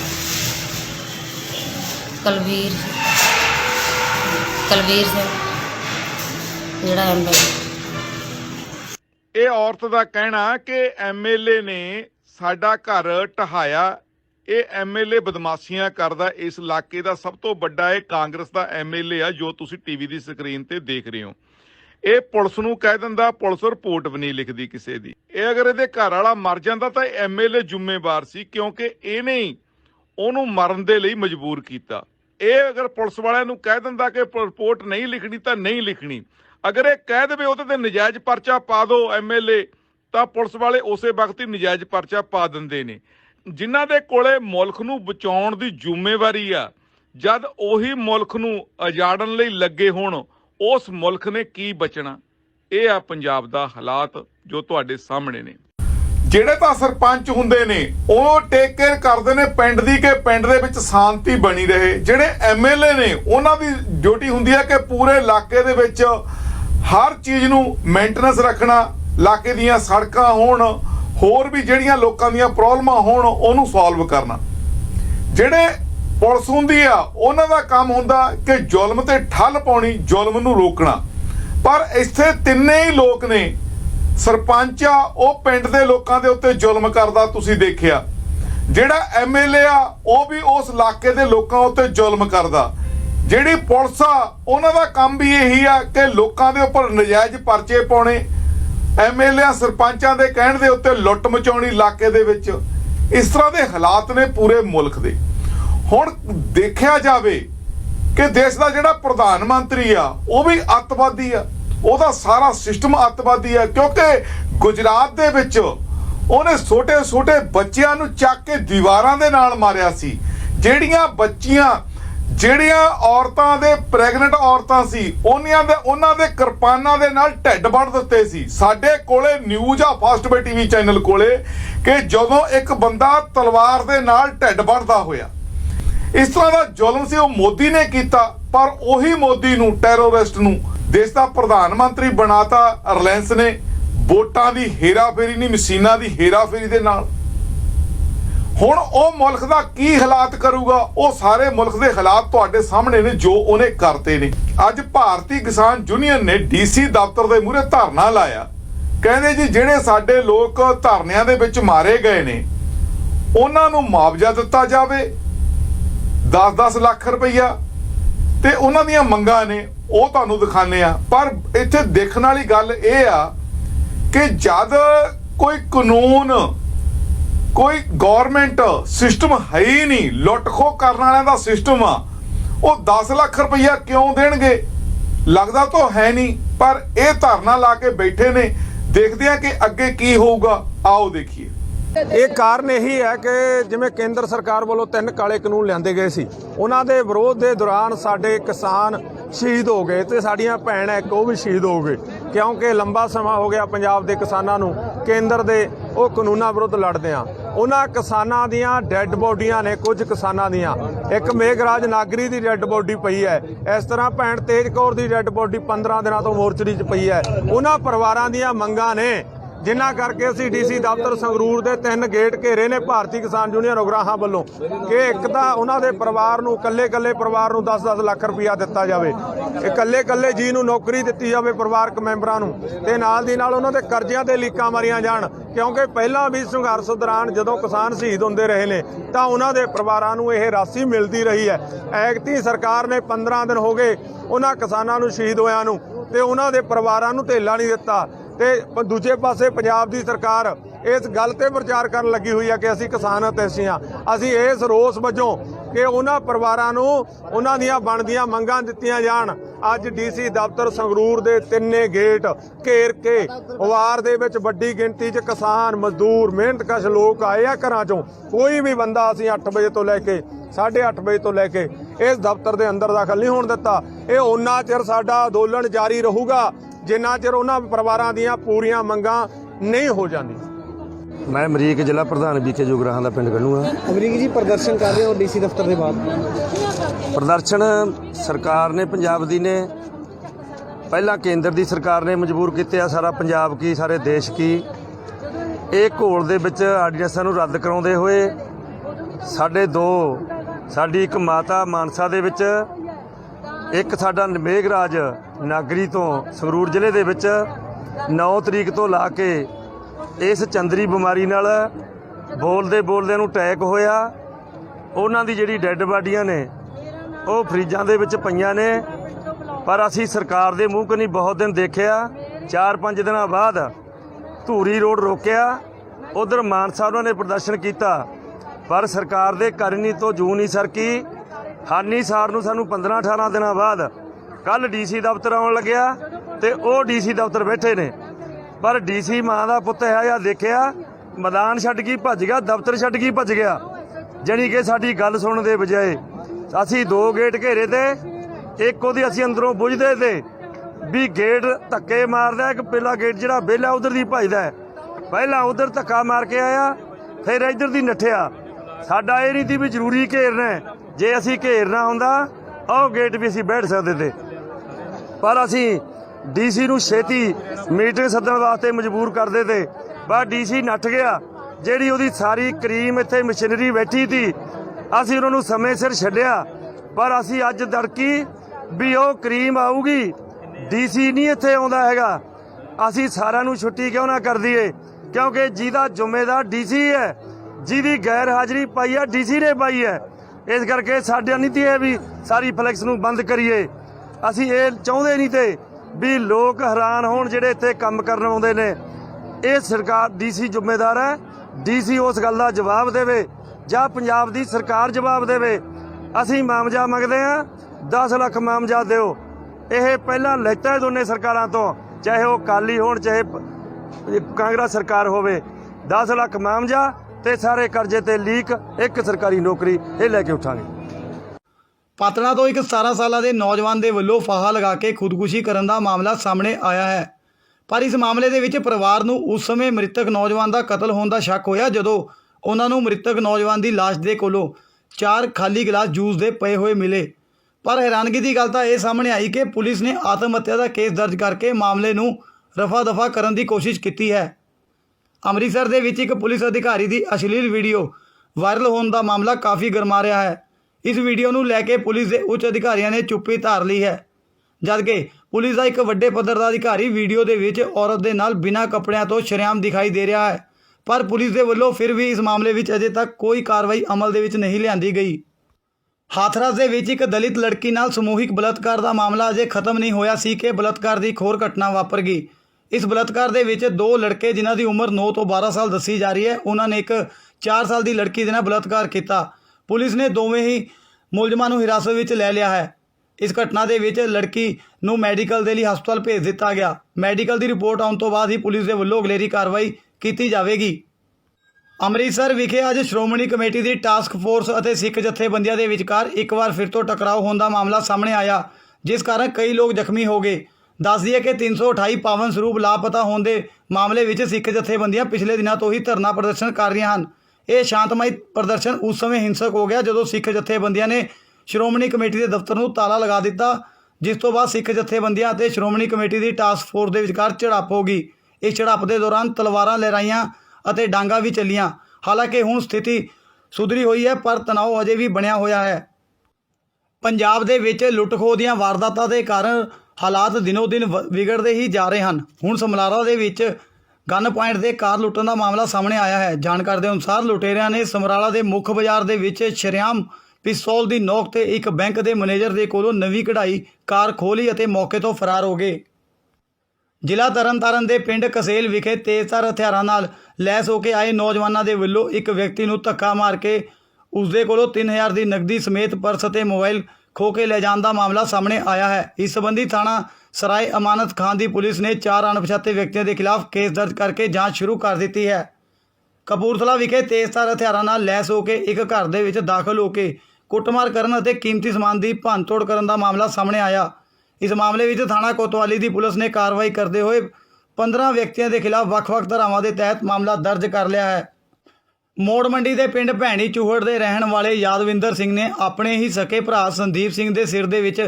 ਕਲਵੀਰ ਕਲਵੀਰ ਸਿੰਘ ਜਿਹੜਾ ਐਮਐਲ ਇਹ ਔਰਤ ਦਾ ਕਹਿਣਾ ਕਿ ਐਮਐਲਏ ਨੇ ਸਾਡਾ ਘਰ ਟਹਾਇਆ। ਇਹ ਐਮਐਲਏ ਬਦਮਾਸ਼ੀਆਂ ਕਰਦਾ। ਇਸ ਇਲਾਕੇ ਦਾ ਸਭ ਤੋਂ ਵੱਡਾ ਇਹ ਕਾਂਗਰਸ ਦਾ ਐਮਐਲਏ ਆ, ਜੋ ਤੁਸੀਂ ਟੀਵੀ ਦੀ ਸਕਰੀਨ ਤੇ ਦੇਖ ਰਹੇ ਹੋ। ਇਹ ਪੁਲਿਸ ਨੂੰ ਕਹਿ ਦਿੰਦਾ, ਪੁਲਿਸ ਰਿਪੋਰਟ ਵੀ ਨਹੀਂ ਲਿਖਦੀ ਕਿਸੇ ਦੀ। ਇਹ ਅਗਰ ਇਹਦੇ ਘਰ ਵਾਲਾ ਮਰ ਜਾਂਦਾ ਤਾਂ ਐਮਐਲਏ ਜ਼ਿੰਮੇਵਾਰ ਸੀ, ਕਿਉਂਕਿ ਇਹਨੇ ਹੀ ਉਹਨੂੰ ਮਰਨ ਦੇ ਲਈ ਮਜਬੂਰ ਕੀਤਾ। ਇਹ ਅਗਰ ਪੁਲਿਸ ਵਾਲਿਆਂ ਨੂੰ ਕਹਿ ਦਿੰਦਾ ਕਿ ਰਿਪੋਰਟ ਨਹੀਂ ਲਿਖਣੀ ਤਾਂ ਨਹੀਂ ਲਿਖਣੀ। ਅਗਰ ਇਹ ਕਹਿ ਦੇਵੇ ਉਹਦੇ ਤੇ ਨਜਾਇਜ਼ ਪਰਚਾ ਪਾ ਦਿਓ ਐਮਐਲਏ ਤਾਂ ਪੁਲਿਸ ਵਾਲੇ ਉਸੇ ਵਕਤ ਹੀ ਨਜਾਇਜ਼ ਪਰਚਾ ਪਾ ਦਿੰਦੇ ਨੇ। ਜਿਨ੍ਹਾਂ ਦੇ ਕੋਲੇ ਮੁਲਕ ਨੂੰ ਬਚਾਉਣ ਦੀ ਜ਼ਿੰਮੇਵਾਰੀ ਆ, ਜਦ ਉਹੀ ਮੁਲਕ ਨੂੰ ਉਜਾੜਨ ਲਈ ਲੱਗੇ ਹੋਣ, ਉਸ ਮੁਲਕ ਨੇ ਕੀ ਬਚਣਾ? ਇਹ ਆ ਪੰਜਾਬ ਦਾ ਹਾਲਾਤ ਜੋ ਤੁਹਾਡੇ ਸਾਹਮਣੇ ਨੇ। ਜਿਹੜੇ ਤਾਂ ਸਰਪੰਚ ਹੁੰਦੇ ਨੇ, ਉਹ ਟੇਕ ਕੇਅਰ ਕਰਦੇ ਨੇ ਪਿੰਡ ਦੀ ਕਿ ਪਿੰਡ ਦੇ ਵਿੱਚ ਸ਼ਾਂਤੀ ਬਣੀ ਰਹੇ। ਜਿਹੜੇ ਐਮਐਲਏ ਨੇ, ਉਹਨਾਂ ਦੀ ਡਿਊਟੀ ਹੁੰਦੀ ਹੈ ਕਿ ਪੂਰੇ ਇਲਾਕੇ ਦੇ ਵਿੱਚ ਹਰ ਚੀਜ਼ ਨੂੰ ਮੇਨਟੇਨੈਂਸ ਰੱਖਣਾ ਇਲਾਕੇ ਦੀਆਂ ਸੜਕਾਂ ਹੋਣ, ਹੋਰ ਵੀ ਜਿਹੜੀਆਂ ਲੋਕਾਂ ਦੀਆਂ ਪ੍ਰੋਬਲਮਾਂ ਹੋਣ, ਉਹਨੂੰ ਸੋਲਵ ਕਰਨਾ। ਜਿਹੜੇ ਪੁਲਿਸ ਹੁੰਦੀ ਆ, ਉਹਨਾਂ ਦਾ ਕੰਮ ਹੁੰਦਾ ਕਿ ਜ਼ੁਲਮ ਤੇ ਠੱਲ ਪਾਉਣੀ, ਜ਼ੁਲਮ ਨੂੰ ਰੋਕਣਾ। ਪਰ ਇੱਥੇ ਤਿੰਨੇ ਹੀ ਲੋਕ ਨੇ। ਸਰਪੰਚ ਆ, ਉਹ ਪਿੰਡ ਦੇ ਲੋਕਾਂ ਦੇ ਉੱਤੇ ਜ਼ੁਲਮ ਕਰਦਾ, ਤੁਸੀਂ ਦੇਖਿਆ। ਜਿਹੜਾ ਐਮਐਲਏ ਆ, ਉਹ ਵੀ ਉਸ ਇਲਾਕੇ ਦੇ ਲੋਕਾਂ ਉੱਤੇ ਜ਼ੁਲਮ ਕਰਦਾ। ਜਿਹੜੀ ਪੁਲਿਸ ਆ, ਉਹਨਾਂ ਦਾ ਕੰਮ ਵੀ ਇਹੀ ਆ ਕਿ ਲੋਕਾਂ ਦੇ ਉੱਪਰ ਨਜਾਇਜ਼ ਪਰਚੇ ਪਾਉਣੇ। ਐਮਐਲਏ ਸਰਪੰਚਾਂ ਦੇ ਕਹਿਣ ਦੇ ਉੱਤੇ ਲੁੱਟ ਮਚਾਉਣੀ ਇਲਾਕੇ ਦੇ ਵਿੱਚ। ਇਸ ਤਰ੍ਹਾਂ ਦੇ ਹਾਲਾਤ ਨੇ ਪੂਰੇ ਮੁਲਕ ਦੇ। ਹੁਣ ਦੇਖਿਆ ਜਾਵੇ ਕਿ ਦੇਸ਼ ਦਾ ਜਿਹੜਾ ਪ੍ਰਧਾਨ ਮੰਤਰੀ ਆ, ਉਹ ਵੀ ਅੱਤਵਾਦੀ ਆ। ਉਹਦਾ ਸਾਰਾ ਸਿਸਟਮ ਅੱਤਵਾਦੀ ਆ, ਕਿਉਂਕਿ ਗੁਜਰਾਤ ਦੇ ਵਿੱਚ ਉਹਨੇ ਛੋਟੇ-ਛੋਟੇ ਬੱਚਿਆਂ ਨੂੰ ਚੱਕ ਕੇ ਦੀਵਾਰਾਂ ਦੇ ਨਾਲ ਮਾਰਿਆ ਸੀ। ਜਿਹੜੀਆਂ ਬੱਚੀਆਂ ਜਿਹੜੀਆਂ ਔਰਤਾਂ ਦੇ ਪ੍ਰੈਗਨੈਂਟ ਔਰਤਾਂ ਸੀ ਉਹਨਾਂ ਦੇ ਉਹਨਾਂ ਦੇ ਕਿਰਪਾਨਾਂ ਦੇ ਨਾਲ ਢਿੱਡ ਵੱਢ ਦਿੱਤੇ ਸੀ। ਸਾਡੇ ਕੋਲੇ ਨਿਊਜ਼ ਆ, ਫਾਸਟ ਬੇ ਟੀਵੀ ਚੈਨਲ ਕੋਲੇ, ਕਿ ਜਦੋਂ ਇੱਕ ਬੰਦਾ ਤਲਵਾਰ ਦੇ ਨਾਲ ਢਿੱਡ ਵੱਢਦਾ ਹੋਇਆ, ਇਸ ਤਰ੍ਹਾਂ ਦਾ ਜ਼ੁਲਮ ਸੀ, ਉਹ ਮੋਦੀ ਨੇ ਕੀਤਾ, ਪਰ ਉਹੀ ਮੋਦੀ ਨੂੰ ਟੈਰੋਰਿਸਟ ਨੂੰ, ਦੇਸ਼ ਦਾ ਪ੍ਰਧਾਨ ਮੰਤਰੀ ਬਣਾਤਾ ਰਿਲਾਇੰਸ ਨੇ, ਵੋਟਾਂ ਦੀ ਹੇਰਾਫੇਰੀ ਨਹੀਂ, ਮਸ਼ੀਨਾਂ ਦੀ ਹੇਰਾਫੇਰੀ ਦੇ ਨਾਲ। ਹੁਣ ਉਹ ਮੁਲਕ ਦਾ ਕੀ ਹਾਲਾਤ ਕਰੂਗਾ, ਉਹ ਸਾਰੇ ਮੁਲਕ ਦੇ ਹਾਲਾਤ ਤੁਹਾਡੇ ਸਾਹਮਣੇ ਨੇ ਜੋ ਉਹਨੇ ਕਰਤੇ ਨੇ। ਅੱਜ ਭਾਰਤੀ ਕਿਸਾਨ ਯੂਨੀਅਨ ਨੇ ਡੀਸੀ ਦਫ਼ਤਰ ਦੇ ਮੂਹਰੇ ਧਰਨਾ ਲਾਇਆ। ਕਹਿੰਦੇ ਜੀ, ਜਿਹੜੇ ਸਾਡੇ ਲੋਕ ਧਰਨਿਆਂ ਦੇ ਵਿੱਚ ਮਾਰੇ ਗਏ ਨੇ, ਉਹਨਾਂ ਨੂੰ ਮੁਆਵਜ਼ਾ ਦਿੱਤਾ ਜਾਵੇ 10-10 ਲੱਖ ਰੁਪਈਆ, ਤੇ ਉਹਨਾਂ ਦੀਆਂ ਮੰਗਾਂ ਨੇ, ਉਹ ਤੁਹਾਨੂੰ ਦਿਖਾਣੇ ਆ ਪਰ ਇੱਥੇ ਦੇਖਣ ਵਾਲੀ ਗੱਲ ਇਹ ਆ ਕਿ ਜਦ ਕੋਈ ਕਾਨੂੰਨ ਕੋਈ ਗਵਰਨਮੈਂਟ ਸਿਸਟਮ ਹੈ ਹੀ ਨਹੀਂ ਲੁੱਟ ਕਰਨ ਵਾਲਿਆਂ ਦਾ ਸਿਸਟਮ ਆ। ਉਹ 10 ਲੱਖ ਰੁਪਈਆ ਕਿਉਂ ਦੇਣਗੇ? ਲੱਗਦਾ ਤਾਂ ਹੈ ਨਹੀਂ, ਪਰ ਇਹ ਧਰਨਾ ਲਾ ਕੇ ਬੈਠੇ ਨੇ, ਦੇਖਦੇ ਆ ਕਿ ਅੱਗੇ ਕੀ ਹੋਊਗਾ। ਆਓ ਦੇਖੀਏ। ਇਹ ਕਾਰਨ ਇਹੀ ਹੈ ਕਿ ਜਿਵੇਂ ਕੇਂਦਰ ਸਰਕਾਰ ਵੱਲੋਂ ਤਿੰਨ ਕਾਲੇ ਕਾਨੂੰਨ ਲਿਆਂਦੇ ਗਏ ਸੀ, ਉਹਨਾਂ ਦੇ ਵਿਰੋਧ ਦੇ ਦੌਰਾਨ ਸਾਡੇ ਕਿਸਾਨ ਸ਼ਹੀਦ ਹੋ ਗਏ ਤੇ ਸਾਡੀਆਂ ਭੈਣਾਂ ਇੱਕ ਉਹ ਵੀ ਸ਼ਹੀਦ ਹੋ ਗਏ। ਕਿਉਂਕਿ ਲੰਬਾ ਸਮਾਂ ਹੋ ਗਿਆ ਪੰਜਾਬ ਦੇ ਕਿਸਾਨਾਂ ਨੂੰ, ਕੇਂਦਰ ਦੇ ਉਹ ਕਾਨੂੰਨਾਂ ਵਿਰੁੱਧ ਲੜਦੇ ਆ। ਉਹਨਾਂ ਕਿਸਾਨਾਂ ਦੀਆਂ ਡੈੱਡ ਬੋਡੀਆਂ ਨੇ, ਕੁਝ ਕਿਸਾਨਾਂ ਦੀਆਂ। ਇੱਕ ਮੇਘਰਾਜ ਨਾਗਰੀ ਦੀ ਡੈੱਡ ਬੋਡੀ ਪਈ ਹੈ। ਇਸ ਤਰ੍ਹਾਂ ਭੈਣ ਤੇਜ ਕੌਰ ਦੀ ਡੈੱਡ ਬੋਡੀ 15 ਦਿਨਾਂ ਤੋਂ ਮੋਰਚਰੀ 'ਚ ਪਈ ਹੈ। ਉਹਨਾਂ ਪਰਿਵਾਰਾਂ ਦੀਆਂ ਮੰਗਾਂ ਨੇ। ਜਿਨ੍ਹਾਂ ਕਰਕੇ ਅਸੀਂ ਡੀਸੀ ਦਫ਼ਤਰ ਸੰਗਰੂਰ ਦੇ ਤਿੰਨ ਗੇਟ ਘੇਰੇ ਨੇ ਭਾਰਤੀ ਕਿਸਾਨ ਯੂਨੀਅਨ ਉਗਰਾਹਾਂ ਵੱਲੋਂ ਕਿ ਇੱਕ ਤਾਂ ਉਹਨਾਂ ਦੇ ਪਰਿਵਾਰ ਨੂੰ ਇਕੱਲੇ ਇਕੱਲੇ ਪਰਿਵਾਰ ਨੂੰ 10-10 ਲੱਖ ਰੁਪਇਆ ਦਿੱਤਾ ਜਾਵੇ। ਇਕੱਲੇ ਇਕੱਲੇ ਜੀ ਨੂੰ ਨੌਕਰੀ ਦਿੱਤੀ ਜਾਵੇ ਪਰਿਵਾਰਕ ਮੈਂਬਰਾਂ ਨੂੰ ਤੇ ਨਾਲ ਦੀ ਨਾਲ ਉਹਨਾਂ ਦੇ ਕਰਜ਼ਿਆਂ ਤੇ ਲੀਕਾਂ ਮਾਰੀਆਂ ਜਾਣ। ਕਿਉਂਕਿ ਪਹਿਲਾਂ ਵੀ ਸੰਘਰਸ਼ ਦੌਰਾਨ ਜਦੋਂ ਕਿਸਾਨ ਸ਼ਹੀਦ ਹੁੰਦੇ ਰਹੇ ਨੇ, ਤਾਂ ਉਹਨਾਂ ਦੇ ਪਰਿਵਾਰਾਂ ਨੂੰ ਇਹ ਰਾਸ਼ੀ ਮਿਲਦੀ ਰਹੀ ਹੈ। ਐਗਤੀ ਸਰਕਾਰ ਨੇ 15 ਦਿਨ ਹੋ ਗਏ ਉਹਨਾਂ ਕਿਸਾਨਾਂ ਨੂੰ ਸ਼ਹੀਦ ਹੋਇਆਂ ਨੂੰ ਤੇ ਉਹਨਾਂ ਦੇ ਪਰਿਵਾਰਾਂ ਨੂੰ ਧੇਲਾ ਨਹੀਂ ਦਿੱਤਾ। ਤੇ ਦੂਜੇ ਪਾਸੇ ਪੰਜਾਬ ਦੀ ਸਰਕਾਰ ਇਸ ਗੱਲ ਤੇ ਪ੍ਰਚਾਰ ਕਰਨ ਲੱਗੀ ਹੋਈ ਹੈ ਕਿ ਅਸੀਂ ਕਿਸਾਨ ਹਿਤੈਸ਼ੀ ਹਾਂ ਅਸੀਂ ਇਸ ਰੋਸ ਵਜੋਂ ਕਿ ਉਹਨਾਂ ਪਰਿਵਾਰਾਂ ਨੂੰ ਉਹਨਾਂ ਦੀਆਂ ਬਣਦੀਆਂ ਮੰਗਾਂ ਦਿੱਤੀਆਂ ਜਾਣ। ਅੱਜ ਡੀਸੀ ਦਫ਼ਤਰ ਸੰਗਰੂਰ ਦੇ ਤਿੰਨੇ ਗੇਟ ਘੇਰ ਕੇ ਵਾਰ ਦੇ ਵਿੱਚ ਵੱਡੀ ਗਿਣਤੀ 'ਚ ਕਿਸਾਨ, ਮਜ਼ਦੂਰ, ਮਿਹਨਤਕਸ਼ ਲੋਕ ਆਏ ਆ ਘਰਾਂ 'ਚੋਂ। ਕੋਈ ਵੀ ਬੰਦਾ ਅਸੀਂ 8 ਵਜੇ ਤੋਂ ਲੈ ਕੇ 8:30 ਵਜੇ ਤੋਂ ਲੈ ਕੇ ਇਸ ਦਫ਼ਤਰ ਦੇ ਅੰਦਰ ਦਾਖਲ ਨਹੀਂ ਹੋਣ ਦਿੱਤਾ। ਇਹ ਉਹਨਾਂ ਚਿਰ ਸਾਡਾ ਅੰਦੋਲਨ ਜਾਰੀ ਰਹੂਗਾ। ਜਿੰਨਾ ਚਿਰ ਉਹਨਾਂ ਪਰਿਵਾਰਾਂ ਦੀਆਂ ਪੂਰੀਆਂ ਮੰਗਾਂ ਨਹੀਂ ਹੋ ਜਾਂਦੀਆਂ। ਮੈਂ ਅਮਰੀਕ ਜ਼ਿਲ੍ਹਾ ਪ੍ਰਧਾਨ ਬੀਕੇ ਜੋਗਰਾਹਾਂ ਦਾ ਪਿੰਡ ਗੰਨੂ ਆ। ਅਮਰੀਕ ਜੀ ਪ੍ਰਦਰਸ਼ਨ ਕਰ ਰਹੇ ਹੋ ਡੀਸੀ ਦਫ਼ਤਰ ਦੇ ਬਾਹਰ? ਪ੍ਰਦਰਸ਼ਨ ਸਰਕਾਰ ਨੇ ਪੰਜਾਬ ਦੀ ਨੇ ਪਹਿਲਾਂ ਕੇਂਦਰ ਦੀ ਸਰਕਾਰ ਨੇ ਮਜਬੂਰ ਕੀਤੇ ਆ ਸਾਰਾ ਪੰਜਾਬ ਕੀ ਸਾਰੇ ਦੇਸ਼ ਕੀ। ਇਹ ਘੋਲ ਦੇ ਵਿੱਚ ਆਰਡੀਨੈਂਸਾਂ ਨੂੰ ਰੱਦ ਕਰਾਉਂਦੇ ਹੋਏ ਸਾਡੇ ਦੋ ਸਾਡੀ ਇੱਕ ਮਾਤਾ ਮਾਨਸਾ ਦੇ ਵਿੱਚ ਇੱਕ ਸਾਡਾ ਮੇਘਰਾਜ ਨਾਗਰੀ ਤੋਂ ਸੰਗਰੂਰ ਜ਼ਿਲ੍ਹੇ ਦੇ ਵਿੱਚ 9 ਤਰੀਕ ਤੋਂ ਲਾ ਕੇ ਇਸ ਚੰਦਰੀ ਬਿਮਾਰੀ ਨਾਲ ਬੋਲਦੇ ਬੋਲਦੇ ਨੂੰ ਅਟੈਕ ਹੋਇਆ। ਉਹਨਾਂ ਦੀ ਜਿਹੜੀ ਡੈੱਡ ਬਾਡੀਆਂ ਨੇ, ਉਹ ਫਰਿੱਜਾਂ ਦੇ ਵਿੱਚ ਪਈਆਂ ਨੇ। ਪਰ ਅਸੀਂ ਸਰਕਾਰ ਦੇ ਮੂੰਹ ਕਨੀ ਬਹੁਤ ਦਿਨ ਦੇਖਿਆ। 4-5 ਦਿਨਾਂ ਬਾਅਦ ਧੂਰੀ ਰੋਡ ਰੋਕਿਆ। ਉਧਰ ਮਾਨਸਾ ਉਹਨਾਂ ਨੇ ਪ੍ਰਦਰਸ਼ਨ ਕੀਤਾ। ਪਰ ਸਰਕਾਰ ਦੇ ਕਰਨੀ ਤੋਂ ਜੂ ਨਹੀਂ ਸਰਕੀ। ਹਾਨੀ ਸਾਰ ਨੂੰ ਸਾਨੂੰ 15-18 ਦਿਨਾਂ ਬਾਅਦ ਕੱਲ ਡੀਸੀ ਦਫ਼ਤਰ ਆਉਣ ਲੱਗਿਆ ਤੇ ਉਹ ਡੀਸੀ ਦਫ਼ਤਰ ਬੈਠੇ ਨੇ। ਪਰ ਡੀਸੀ ਮਾਂ ਦਾ ਪੁੱਤ ਹੈ ਜਾਂ ਦੇਖਿਆ, ਮੈਦਾਨ ਛੱਡ ਕੇ ਭੱਜ ਗਿਆ, ਦਫ਼ਤਰ ਛੱਡ ਕੇ ਭੱਜ ਗਿਆ। ਜਾਣੀ ਕਿ ਸਾਡੀ ਗੱਲ ਸੁਣਨ ਦੇ ਬਜਾਏ ਅਸੀਂ ਦੋ ਗੇਟ ਘੇਰੇ ਤੇ, ਇੱਕ ਉਹਦੀ ਅਸੀਂ ਅੰਦਰੋਂ ਬੁੱਝਦੇ ਤੇ, ਵੀ ਗੇਟ ਧੱਕੇ ਮਾਰਦਾ, ਇੱਕ ਪਹਿਲਾ ਗੇਟ ਜਿਹੜਾ ਵਿਹਲਾ ਉਧਰ ਦੀ ਭੱਜਦਾ ਪਹਿਲਾਂ ਉਧਰ ਧੱਕਾ ਮਾਰ ਕੇ ਆਇਆ, ਫਿਰ ਇੱਧਰ ਦੀ ਨੱਠਿਆ। ਸਾਡਾ ਇਹ ਨਹੀਂ ਸੀ ਵੀ ਜ਼ਰੂਰੀ ਘੇਰਨਾ ਜੇ ਅਸੀਂ ਘੇਰਨਾ ਹੁੰਦਾ ਉਹ ਗੇਟ ਵੀ ਅਸੀਂ ਬੈਠ ਸਕਦੇ ਤੇ। ਪਰ ਅਸੀਂ ਡੀਸੀ ਨੂੰ ਛੇਤੀ ਮੀਟਿੰਗ ਸੱਦਣ ਵਾਸਤੇ ਮਜਬੂਰ ਕਰਦੇ ਤੇ। ਪਰ ਡੀਸੀ ਨੱਠ ਗਿਆ। ਜਿਹੜੀ ਉਹਦੀ ਸਾਰੀ ਕਰੀਮ ਇੱਥੇ ਮਸ਼ੀਨਰੀ ਬੈਠੀ ਸੀ, ਅਸੀਂ ਉਹਨਾਂ ਨੂੰ ਸਮੇਂ ਸਿਰ ਛੱਡਿਆ। ਪਰ ਅਸੀਂ ਅੱਜ ਦੜਕੀ ਵੀ ਉਹ ਕਰੀਮ ਆਊਗੀ ਡੀਸੀ ਨਹੀਂ ਇੱਥੇ ਆਉਂਦਾ ਹੈਗਾ। ਅਸੀਂ ਸਾਰਿਆਂ ਨੂੰ ਛੁੱਟੀ ਕਿਉਂ ਨਾ ਕਰ ਦਈਏ? ਕਿਉਂਕਿ ਜਿਹਦਾ ਜ਼ਿੰਮੇਦਾਰ ਡੀਸੀ ਹੈ, ਜਿਹਦੀ ਗੈਰ ਹਾਜ਼ਰੀ ਪਾਈ ਹੈ ਡੀਸੀ ਨੇ ਪਾਈ ਹੈ। ਇਸ ਕਰਕੇ ਸਾਡਾ ਨੀਤੀ ਹੈ ਵੀ ਸਾਰੀ ਫਲੈਕਸ ਨੂੰ ਬੰਦ ਕਰੀਏ। ਅਸੀਂ ਇਹ ਚਾਹੁੰਦੇ ਨਹੀਂ ਤੇ ਵੀ ਲੋਕ ਹੈਰਾਨ ਹੋਣ ਜਿਹੜੇ ਇੱਥੇ ਕੰਮ ਕਰਨ ਆਉਂਦੇ ਨੇ। ਇਹ ਸਰਕਾਰ ਡੀਸੀ ਜ਼ਿੰਮੇਦਾਰ ਹੈ। ਡੀਸੀ ਉਸ ਗੱਲ ਦਾ ਜਵਾਬ ਦੇਵੇ ਜਾਂ ਪੰਜਾਬ ਦੀ ਸਰਕਾਰ ਜਵਾਬ ਦੇਵੇ। ਅਸੀਂ ਮਾਮਜਾ ਮੰਗਦੇ ਹਾਂ। 10 ਲੱਖ ਮਾਮਜਾ ਦਿਓ। ਇਹ ਪਹਿਲਾਂ ਲੈਤਾ ਹੈ ਦੋਨੇ ਸਰਕਾਰਾਂ ਤੋਂ। ਚਾਹੇ ਉਹ ਕਾਲੀ ਹੋਣ, ਚਾਹੇ ਕਾਂਗਰਸ ਸਰਕਾਰ ਹੋਵੇ। 10 ਲੱਖ ਮਾਮਜਾ ਤੇ ਸਾਰੇ ਕਰਜ਼ੇ ਤੇ ਲੀਕ, ਇੱਕ ਸਰਕਾਰੀ ਨੌਕਰੀ, ਇਹ ਲੈ ਕੇ ਉਠਾਂਗੇ। ਪਾਤੜਾ ਤੋਂ ਇੱਕ 17 ਸਾਲਾਂ ਦੇ ਨੌਜਵਾਨ ਦੇ ਵੱਲੋਂ ਫਾਹਾ ਲਗਾ ਕੇ ਖੁਦਕੁਸ਼ੀ ਕਰਨ ਦਾ ਮਾਮਲਾ ਸਾਹਮਣੇ ਆਇਆ ਹੈ। ਪਰ ਇਸ ਮਾਮਲੇ ਦੇ ਵਿੱਚ ਪਰਿਵਾਰ ਨੂੰ ਉਸ ਸਮੇਂ ਮ੍ਰਿਤਕ ਨੌਜਵਾਨ ਦਾ ਕਤਲ ਹੋਣ ਦਾ ਸ਼ੱਕ ਹੋਇਆ, ਜਦੋਂ ਉਹਨਾਂ ਨੂੰ ਮ੍ਰਿਤਕ ਨੌਜਵਾਨ ਦੀ ਲਾਸ਼ ਦੇ ਕੋਲੋਂ ਚਾਰ ਖਾਲੀ ਗਲਾਸ ਜੂਸ ਦੇ ਪਏ ਹੋਏ ਮਿਲੇ। ਪਰ ਹੈਰਾਨਗੀ ਦੀ ਗੱਲ ਤਾਂ ਇਹ ਸਾਹਮਣੇ ਆਈ ਕਿ ਪੁਲਿਸ ਨੇ ਆਤਮ ਹੱਤਿਆ ਦਾ ਕੇਸ ਦਰਜ ਕਰਕੇ ਮਾਮਲੇ ਨੂੰ ਰਫਾ ਦਫਾ ਕਰਨ ਦੀ ਕੋਸ਼ਿਸ਼ ਕੀਤੀ ਹੈ। ਅੰਮ੍ਰਿਤਸਰ ਦੇ ਵਿੱਚ ਇੱਕ ਪੁਲਿਸ ਅਧਿਕਾਰੀ ਦੀ ਅਸ਼ਲੀਲ ਵੀਡੀਓ ਵਾਇਰਲ ਹੋਣ ਦਾ ਮਾਮਲਾ ਕਾਫੀ ਗਰਮਾ ਰਿਹਾ ਹੈ। ਇਸ ਵੀਡੀਓ ਨੂੰ ਲੈ ਕੇ ਪੁਲਿਸ ਦੇ ਉੱਚ ਅਧਿਕਾਰੀਆਂ ਨੇ ਚੁੱਪੀ ਧਾਰ ਲਈ ਹੈ। ਜਦਕਿ ਪੁਲਿਸ ਦਾ ਇੱਕ ਵੱਡੇ ਪੱਧਰ ਦਾ ਅਧਿਕਾਰੀ ਵੀਡੀਓ ਦੇ ਵਿੱਚ ਔਰਤ ਦੇ ਨਾਲ ਬਿਨਾਂ ਕੱਪੜਿਆਂ ਤੋਂ ਸ਼ਰੇਆਮ ਦਿਖਾਈ ਦੇ ਰਿਹਾ ਹੈ। ਪਰ ਪੁਲਿਸ ਦੇ ਵੱਲੋਂ ਫਿਰ ਵੀ ਇਸ ਮਾਮਲੇ ਵਿੱਚ ਅਜੇ ਤੱਕ ਕੋਈ ਕਾਰਵਾਈ ਅਮਲ ਦੇ ਵਿੱਚ ਨਹੀਂ ਲਿਆਂਦੀ ਗਈ। ਹਾਥਰਸ ਦੇ ਵਿੱਚ ਇੱਕ ਦਲਿਤ ਲੜਕੀ ਨਾਲ ਸਮੂਹਿਕ ਬਲਾਤਕਾਰ ਦਾ ਮਾਮਲਾ ਅਜੇ ਖਤਮ ਨਹੀਂ ਹੋਇਆ ਸੀ ਕਿ ਬਲਾਤਕਾਰ ਦੀ ਇੱਕ ਹੋਰ ਘਟਨਾ ਵਾਪਰ ਗਈ। ਇਸ ਬਲਾਤਕਾਰ ਦੇ ਵਿੱਚ ਦੋ ਲੜਕੇ ਜਿਨ੍ਹਾਂ ਦੀ ਉਮਰ 9 ਤੋਂ 12 ਸਾਲ ਦੱਸੀ ਜਾ ਰਹੀ ਹੈ। ਉਹਨਾਂ ਨੇ ਇੱਕ 4 ਸਾਲ ਦੀ ਲੜਕੀ ਦੇ ਨਾਲ ਬਲਾਤਕਾਰ ਕੀਤਾ। ਪੁਲਿਸ ਨੇ ਦੋਵੇਂ ਹੀ ਮੁਲਜ਼ਮਾਂ ਨੂੰ ਹਿਰਾਸਤ ਵਿੱਚ ਲੈ ਲਿਆ ਹੈ। ਇਸ ਘਟਨਾ ਦੇ ਵਿੱਚ ਲੜਕੀ ਨੂੰ ਮੈਡੀਕਲ ਦੇ ਲਈ ਹਸਪਤਾਲ ਭੇਜ ਦਿੱਤਾ ਗਿਆ। ਮੈਡੀਕਲ ਦੀ ਰਿਪੋਰਟ ਆਉਣ ਤੋਂ ਬਾਅਦ ਹੀ ਪੁਲਿਸ ਦੇ ਵੱਲੋਂ ਅਗਲੇਰੀ ਕਾਰਵਾਈ ਕੀਤੀ ਜਾਵੇਗੀ। ਅੰਮ੍ਰਿਤਸਰ ਵਿਖੇ ਅੱਜ ਸ਼੍ਰੋਮਣੀ ਕਮੇਟੀ ਦੀ ਟਾਸਕ ਫੋਰਸ ਅਤੇ ਸਿੱਖ ਜਥੇਬੰਦੀਆਂ ਦੇ ਵਿਚਕਾਰ ਇੱਕ ਵਾਰ ਫਿਰ ਤੋਂ ਟਕਰਾਓ ਹੋਣ ਦਾ ਮਾਮਲਾ ਸਾਹਮਣੇ ਆਇਆ, ਜਿਸ ਕਾਰਨ ਕਈ ਲੋਕ ਜ਼ਖਮੀ ਹੋ ਗਏ। ਦੱਸ ਦਈਏ ਕਿ 328 ਪਾਵਨ ਸਰੂਪ ਲਾਪਤਾ ਹੋਣ ਦੇ ਮਾਮਲੇ ਵਿੱਚ ਸਿੱਖ ਜਥੇਬੰਦੀਆਂ ਪਿਛਲੇ ਦਿਨਾਂ ਤੋਂ ਹੀ ਧਰਨਾ ਪ੍ਰਦਰਸ਼ਨ ਕਰ ਰਹੀਆਂ ਹਨ। ਇਹ ਸ਼ਾਂਤਮਈ ਪ੍ਰਦਰਸ਼ਨ ਉਸ ਸਮੇਂ ਹਿੰਸਕ ਹੋ ਗਿਆ ਜਦੋਂ ਸਿੱਖ ਜਥੇਬੰਦੀਆਂ ਨੇ ਸ਼੍ਰੋਮਣੀ ਕਮੇਟੀ ਦੇ ਦਫ਼ਤਰ ਨੂੰ ਤਾਲਾ ਲਗਾ ਦਿੱਤਾ, ਜਿਸ ਤੋਂ ਬਾਅਦ ਸਿੱਖ ਜਥੇਬੰਦੀਆਂ ਅਤੇ ਸ਼੍ਰੋਮਣੀ ਕਮੇਟੀ ਦੀ ਟਾਸਕ ਫੋਰਸ ਦੇ ਵਿਚਕਾਰ ਝੜਪ ਹੋ ਗਈ। ਇਸ ਝੜਪ ਦੇ ਦੌਰਾਨ ਤਲਵਾਰਾਂ ਲਹਿਰਾਈਆਂ ਅਤੇ ਡਾਂਗਾ ਵੀ ਚੱਲੀਆਂ। ਹਾਲਾਂਕਿ ਹੁਣ ਸਥਿਤੀ ਸੁਧਰੀ ਹੋਈ ਹੈ, ਪਰ ਤਣਾਅ ਅਜੇ ਵੀ ਬਣਿਆ ਹੋਇਆ ਹੈ। ਪੰਜਾਬ ਦੇ ਵਿੱਚ ਲੁੱਟ-ਖੋਹ ਦੀਆਂ ਵਾਰਦਾਤਾਂ ਦੇ ਕਾਰਨ ਹਾਲਾਤ ਦਿਨੋ-ਦਿਨ ਵ- ਵਿਗੜਦੇ ਹੀ ਜਾ ਰਹੇ ਹਨ। ਹੁਣ ਸਮਲਾਰਾ ਦੇ ਵਿੱਚ ਗਨ ਪੁਆਇੰਟ ਦੇ ਕਾਰ ਲੁੱਟਣ ਦਾ ਮਾਮਲਾ ਸਾਹਮਣੇ ਆਇਆ ਹੈ। ਜਾਣਕਾਰੀ ਦੇ ਅਨੁਸਾਰ ਲੁਟੇਰਿਆਂ ਨੇ ਸਮਰਾਲਾ ਦੇ ਮੁੱਖ ਬਾਜ਼ਾਰ ਦੇ ਵਿੱਚ ਸ਼ਰੇਆਮ ਪਿਸਤੌਲ ਦੀ ਨੋਕ ਤੇ ਇੱਕ ਬੈਂਕ ਦੇ ਮੈਨੇਜਰ ਦੇ ਕੋਲੋਂ ਨਵੀਂ ਕਢਾਈ ਕਾਰ ਖੋਲੀ ਅਤੇ ਮੌਕੇ ਤੋਂ ਫਰਾਰ ਹੋ ਗਏ। ਜ਼ਿਲ੍ਹਾ ਤਰਨਤਾਰਨ ਦੇ ਪਿੰਡ ਕਸੇਲ ਵਿਖੇ ਤੇਜ਼ਧਾਰ ਹਥਿਆਰਾਂ ਨਾਲ ਲੈਸ ਹੋ ਕੇ ਆਏ ਨੌਜਵਾਨਾਂ ਦੇ ਵੱਲੋਂ ਇੱਕ ਵਿਅਕਤੀ ਨੂੰ ਧੱਕਾ ਮਾਰ ਕੇ ਉਸ ਦੇ ਕੋਲੋਂ 3000 ਦੀ ਨਕਦੀ ਸਮੇਤ ਪਰਸ ਅਤੇ ਮੋਬਾਈਲ ਖੋਹ ਕੇ ਲੈ ਜਾਣ ਦਾ ਮਾਮਲਾ ਸਾਹਮਣੇ ਆਇਆ ਹੈ। ਇਸ ਸੰਬੰਧੀ ਥਾਣਾ ਸਰਾਏ ਅਮਾਨਤ ਖਾਨ ਦੀ ਪੁਲਿਸ ਨੇ ਚਾਰ ਅਣਪਛਾਤੇ ਵਿਅਕਤੀਆਂ ਦੇ ਖਿਲਾਫ ਕੇਸ ਦਰਜ ਕਰਕੇ ਜਾਂਚ ਸ਼ੁਰੂ ਕਰ ਦਿੱਤੀ ਹੈ। ਕਪੂਰਥਲਾ ਵਿਖੇ ਤੇਜ਼ਧਾਰ ਹਥਿਆਰਾਂ ਨਾਲ ਲੈਸ ਹੋ ਕੇ ਇੱਕ ਘਰ ਦੇ ਵਿੱਚ ਦਾਖਲ ਹੋ ਕੇ ਕੁੱਟਮਾਰ ਕਰਨ ਅਤੇ ਕੀਮਤੀ ਸਮਾਨ ਦੀ ਭੰਨਤੋੜ ਕਰਨ ਦਾ ਮਾਮਲਾ ਸਾਹਮਣੇ ਆਇਆ। ਇਸ ਮਾਮਲੇ ਵਿੱਚ ਥਾਣਾ ਕੋਤਵਾਲੀ ਦੀ ਪੁਲਿਸ ਨੇ ਕਾਰਵਾਈ ਕਰਦੇ ਹੋਏ 15 ਵਿਅਕਤੀਆਂ ਦੇ ਖਿਲਾਫ ਵੱਖ-ਵੱਖ ਧਾਰਾਵਾਂ ਦੇ ਤਹਿਤ ਮਾਮਲਾ ਦਰਜ ਕਰ ਲਿਆ ਹੈ। ਮੋੜ ਮੰਡੀ ਦੇ ਪਿੰਡ ਭੈਣੀ ਚੂਹੜ ਦੇ ਰਹਿਣ ਵਾਲੇ ਯਾਦਵਿੰਦਰ ਸਿੰਘ ਨੇ ਆਪਣੇ ਹੀ ਸਕੇ ਭਰਾ ਸੰਦੀਪ ਸਿੰਘ ਦੇ ਸਿਰ ਦੇ ਵਿੱਚ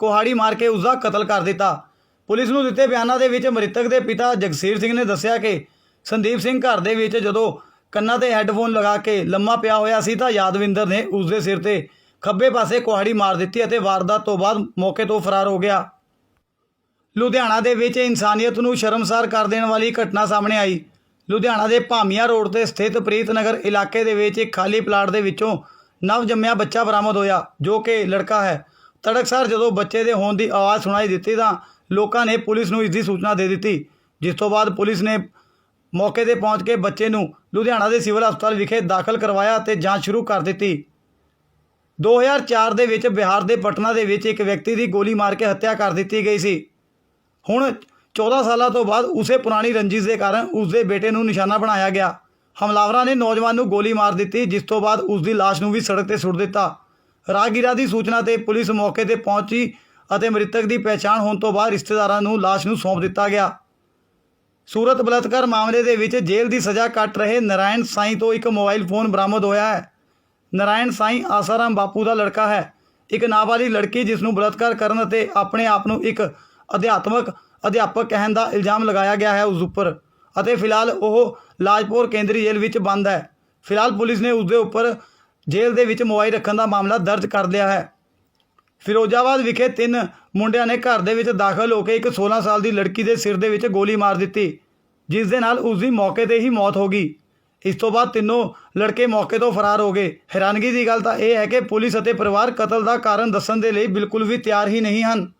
ਕੁਹਾੜੀ ਮਾਰ ਕੇ ਉਸ ਦਾ ਕਤਲ ਕਰ ਦਿੱਤਾ। ਪੁਲਿਸ ਨੂੰ ਦਿੱਤੇ ਬਿਆਨਾਂ ਦੇ ਵਿੱਚ ਮ੍ਰਿਤਕ ਦੇ ਪਿਤਾ ਜਗਸੀਰ ਸਿੰਘ ਨੇ ਦੱਸਿਆ ਕਿ ਸੰਦੀਪ ਸਿੰਘ ਘਰ ਦੇ ਵਿੱਚ ਜਦੋਂ ਕੰਨਾਂ ਤੇ ਹੈੱਡਫੋਨ ਲਗਾ ਕੇ ਲੰਮਾ ਪਿਆ ਹੋਇਆ ਸੀ ਤਾਂ ਯਾਦਵਿੰਦਰ ਨੇ ਉਸ ਦੇ ਸਿਰ ਤੇ ਖੱਬੇ ਪਾਸੇ ਕੁਹਾੜੀ ਮਾਰ ਦਿੱਤੀ ਅਤੇ ਵਾਰਦਾਤ ਤੋਂ ਬਾਅਦ ਮੌਕੇ ਤੋਂ ਫਰਾਰ ਹੋ ਗਿਆ। ਲੁਧਿਆਣਾ ਦੇ ਵਿੱਚ ਇਨਸਾਨੀਅਤ ਨੂੰ ਸ਼ਰਮਸਾਰ ਕਰ ਦੇਣ ਵਾਲੀ ਘਟਨਾ ਸਾਹਮਣੇ ਆਈ। ਲੁਧਿਆਣਾ ਦੇ ਭਾਮੀਆਂ ਰੋਡ ਤੇ ਸਥਿਤ ਪ੍ਰੀਤ ਨਗਰ ਇਲਾਕੇ ਦੇ ਵਿੱਚ ਇੱਕ ਖਾਲੀ ਪਲਾਟ ਦੇ ਵਿੱਚੋਂ ਨਵ ਜੰਮਿਆ ਬੱਚਾ ਬਰਾਮਦ ਹੋਇਆ, ਜੋ ਕਿ ਲੜਕਾ ਹੈ। ਤੜਕਸਾਰ ਜਦੋਂ ਬੱਚੇ ਦੇ ਹੋਣ ਦੀ ਆਵਾਜ਼ ਸੁਣਾਈ ਦਿੱਤੀ ਤਾਂ ਲੋਕਾਂ ਨੇ ਪੁਲਿਸ ਨੂੰ ਇਸ ਦੀ ਸੂਚਨਾ ਦੇ ਦਿੱਤੀ, ਜਿਸ ਤੋਂ ਬਾਅਦ ਪੁਲਿਸ ਨੇ ਮੌਕੇ ਤੇ ਪਹੁੰਚ ਕੇ ਬੱਚੇ ਨੂੰ ਲੁਧਿਆਣਾ ਦੇ ਸਿਵਲ ਹਸਪਤਾਲ ਵਿਖੇ ਦਾਖਲ ਕਰਵਾਇਆ ਤੇ ਜਾਂਚ ਸ਼ੁਰੂ ਕਰ ਦਿੱਤੀ। 2004 ਦੇ ਵਿੱਚ ਬਿਹਾਰ ਦੇ ਪਟਨਾ ਦੇ ਵਿੱਚ ਇੱਕ ਵਿਅਕਤੀ ਦੀ ਗੋਲੀ ਮਾਰ ਕੇ ਹੱਤਿਆ ਕਰ ਦਿੱਤੀ ਗਈ ਸੀ। ਹੁਣ 14 ਸਾਲਾਂ ਤੋਂ ਬਾਅਦ ਉਸੇ ਪੁਰਾਣੀ ਰੰਜਿਸ਼ ਦੇ ਕਾਰਨ ਉਸ ਦੇ ਬੇਟੇ ਨੂੰ ਨਿਸ਼ਾਨਾ ਬਣਾਇਆ ਗਿਆ। ਹਮਲਾਵਰਾਂ ਨੇ ਨੌਜਵਾਨ ਨੂੰ ਗੋਲੀ ਮਾਰ ਦਿੱਤੀ, ਜਿਸ ਤੋਂ ਬਾਅਦ ਉਸ ਦੀ ਲਾਸ਼ ਨੂੰ ਵੀ ਸੜਕ ਤੇ ਸੁੱਟ ਦਿੱਤਾ। ਰਾਹਗੀਰਾਂ ਦੀ ਸੂਚਨਾ ਤੇ ਪੁਲਿਸ ਮੌਕੇ ਤੇ ਪਹੁੰਚੀ ਅਤੇ ਮ੍ਰਿਤਕ ਦੀ ਪਛਾਣ ਹੋਣ ਤੋਂ ਬਾਅਦ ਰਿਸ਼ਤੇਦਾਰਾਂ ਨੂੰ ਲਾਸ਼ ਨੂੰ ਸੌਂਪ ਦਿੱਤਾ ਗਿਆ। ਸੂਰਤ ਬਲਾਤਕਾਰ ਮਾਮਲੇ ਦੇ ਵਿੱਚ ਜੇਲ੍ਹ ਦੀ ਸਜ਼ਾ ਕੱਟ ਰਹੇ ਨਰਾਇਣ ਸਾਈਂ ਤੋਂ ਇੱਕ ਮੋਬਾਈਲ ਫੋਨ ਬਰਾਮਦ ਹੋਇਆ ਹੈ। ਨਰਾਇਣ ਸਾਈਂ ਆਸਾਰਾਮ ਬਾਪੂ ਦਾ ਲੜਕਾ ਹੈ। ਇੱਕ ਨਾਬਾਲਿਗ ਲੜਕੀ ਜਿਸ ਨੂੰ ਬਲਾਤਕਾਰ ਕਰਨ ਅਤੇ ਆਪਣੇ ਆਪ ਨੂੰ ਇੱਕ ਅਧਿਆਤਮਕ ਅਧਿਆਪਕ ਕਹਿਣ ਦਾ ਇਲਜ਼ਾਮ ਲਗਾਇਆ ਗਿਆ ਹੈ ਉਸ ਉੱਪਰ ਅਤੇ ਫਿਲਹਾਲ ਉਹ ਲਾਜਪੁਰ ਕੇਂਦਰੀ ਜੇਲ੍ਹ ਵਿੱਚ ਬੰਦ ਹੈ। ਫਿਲਹਾਲ ਪੁਲਿਸ ਨੇ ਉਸ ਦੇ ਉੱਪਰ ਜੇਲ੍ਹ ਦੇ ਵਿੱਚ ਮੋਬਾਈਲ ਰੱਖਣ ਦਾ ਮਾਮਲਾ ਦਰਜ ਕਰ ਲਿਆ ਹੈ। ਫਿਰੋਜ਼ਾਬਾਦ ਵਿਖੇ ਤਿੰਨ ਮੁੰਡਿਆਂ ਨੇ ਘਰ ਦੇ ਵਿੱਚ ਦਾਖਲ ਹੋ ਕੇ ਇੱਕ 16 ਸਾਲ ਦੀ ਲੜਕੀ ਦੇ ਸਿਰ ਦੇ ਵਿੱਚ ਗੋਲੀ ਮਾਰ ਦਿੱਤੀ, ਜਿਸ ਦੇ ਨਾਲ ਉਸ ਦੀ ਮੌਕੇ ਤੇ ਹੀ ਮੌਤ ਹੋ ਗਈ। ਇਸ ਤੋਂ ਬਾਅਦ ਤਿੰਨੋਂ ਲੜਕੇ ਮੌਕੇ ਤੋਂ ਫਰਾਰ ਹੋ ਗਏ। ਹੈਰਾਨਗੀ ਦੀ ਗੱਲ ਤਾਂ ਇਹ ਹੈ ਕਿ ਪੁਲਿਸ ਅਤੇ ਪਰਿਵਾਰ ਕਤਲ ਦਾ ਕਾਰਨ ਦੱਸਣ ਦੇ ਲਈ ਬਿਲਕੁਲ ਵੀ ਤਿਆਰ ਹੀ ਨਹੀਂ ਹਨ।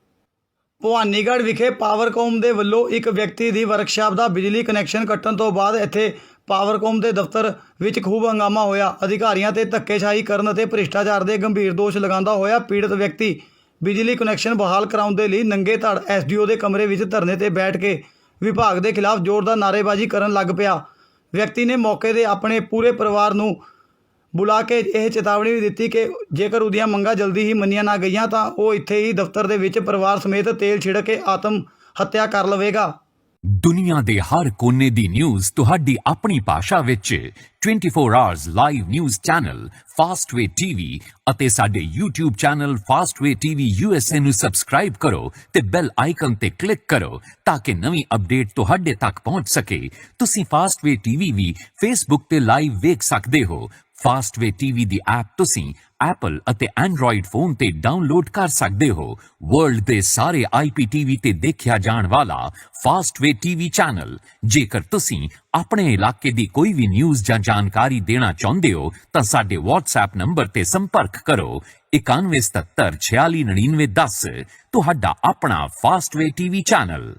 ਭਵਾਨੀਗੜ੍ਹ ਵਿਖੇ ਪਾਵਰਕੌਮ ਦੇ ਵੱਲੋਂ ਇੱਕ ਵਿਅਕਤੀ ਦੀ ਵਰਕਸ਼ਾਪ ਦਾ ਬਿਜਲੀ ਕਨੈਕਸ਼ਨ ਕੱਟਣ ਤੋਂ ਬਾਅਦ ਇੱਥੇ ਪਾਵਰਕੌਮ ਦੇ ਦਫ਼ਤਰ ਵਿੱਚ ਖੂਬ ਹੰਗਾਮਾ ਹੋਇਆ। ਅਧਿਕਾਰੀਆਂ ਤੇ ਧੱਕੇਸ਼ਾਹੀ ਕਰਨ ਅਤੇ ਭ੍ਰਿਸ਼ਟਾਚਾਰ ਦੇ ਗੰਭੀਰ ਦੋਸ਼ ਲਗਾਉਂਦਾ ਹੋਇਆ ਪੀੜਤ ਵਿਅਕਤੀ ਬਿਜਲੀ ਕਨੈਕਸ਼ਨ ਬਹਾਲ ਕਰਾਉਣ ਦੇ ਲਈ ਨੰਗੇ ਧੜ ਐਸਡੀਓ ਦੇ ਕਮਰੇ ਵਿੱਚ ਧਰਨੇ ਤੇ ਬੈਠ ਕੇ ਵਿਭਾਗ ਦੇ ਖਿਲਾਫ ਜ਼ੋਰਦਾਰ ਨਾਅਰੇਬਾਜ਼ੀ ਕਰਨ ਲੱਗ ਪਿਆ। ਵਿਅਕਤੀ ਨੇ ਮੌਕੇ 'ਤੇ ਆਪਣੇ ਪੂਰੇ ਪਰਿਵਾਰ ਨੂੰ ਬੁਲਾ ਕੇ ਇਹ ਚੇਤਾਵਨੀ ਵੀ ਦਿੱਤੀ ਕਿ ਜੇਕਰ ਉਹਦੀਆਂ ਮੰਗਾਂ ਜਲਦੀ ਹੀ ਮੰਨੀਆਂ ਨਾ ਗਈਆਂ ਤਾਂ ਉਹ ਇੱਥੇ ਹੀ ਦਫ਼ਤਰ ਦੇ ਵਿੱਚ ਪਰਿਵਾਰ ਸਮੇਤ ਤੇਲ ਛਿੜਕ ਕੇ ਆਤਮ ਹੱਤਿਆ ਕਰ ਲਵੇਗਾ। ਦੁਨੀਆ ਦੇ ਹਰ ਕੋਨੇ ਦੀ ਨਿਊਜ਼ ਤੁਹਾਡੀ ਆਪਣੀ ਭਾਸ਼ਾ ਵਿੱਚ 24 hours live news channel Fastway TV ਅਤੇ ਸਾਡੇ YouTube channel Fastway TV USA ਨੂੰ ਸਬਸਕ੍ਰਾਈਬ ਕਰੋ ਤੇ ਬੈਲ ਆਈਕਨ ਤੇ ਕਲਿੱਕ ਕਰੋ ਤਾਂ ਕਿ ਨਵੀਂ ਅਪਡੇਟ ਤੁਹਾਡੇ ਤੱਕ ਪਹੁੰਚ ਸਕੇ। ਤੁਸੀਂ ਫਾਸਟਵੇ ਟੀਵੀ ਵੀ Facebook ਤੇ ਲਾਈਵ ਵੇਖ ਸਕਦੇ ਹੋ। ਫਾਸਟਵੇ ਟੀਵੀ ਦੀ ਐਪ ਤੁਸੀਂ ਐਪਲ ਅਤੇ ਐਂਡਰੋਇਡ ਫੋਨ ਤੇ ਡਾਊਨਲੋਡ ਕਰ ਸਕਦੇ ਹੋ। ਵਰਲਡ ਦੇ ਸਾਰੇ IPTV ਤੇ ਦੇਖਿਆ ਜਾਣ ਵਾਲਾ ਫਾਸਟਵੇ ਟੀਵੀ ਚੈਨਲ ਜੇਕਰ ਤੁਸੀਂ ਆਪਣੇ ਇਲਾਕੇ ਦੀ ਕੋਈ ਵੀ ਨਿਊਜ਼ ਜਾਂ ਜਾਣਕਾਰੀ ਦੇਣਾ ਚਾਹੁੰਦੇ ਹੋ ਤਾਂ ਸਾਡੇ WhatsApp ਨੰਬਰ ਤੇ ਸੰਪਰਕ ਕਰੋ। 9177469910 ਤੁਹਾਡਾ ਆਪਣਾ ਫਾਸਟਵੇ ਟੀਵੀ ਚੈਨਲ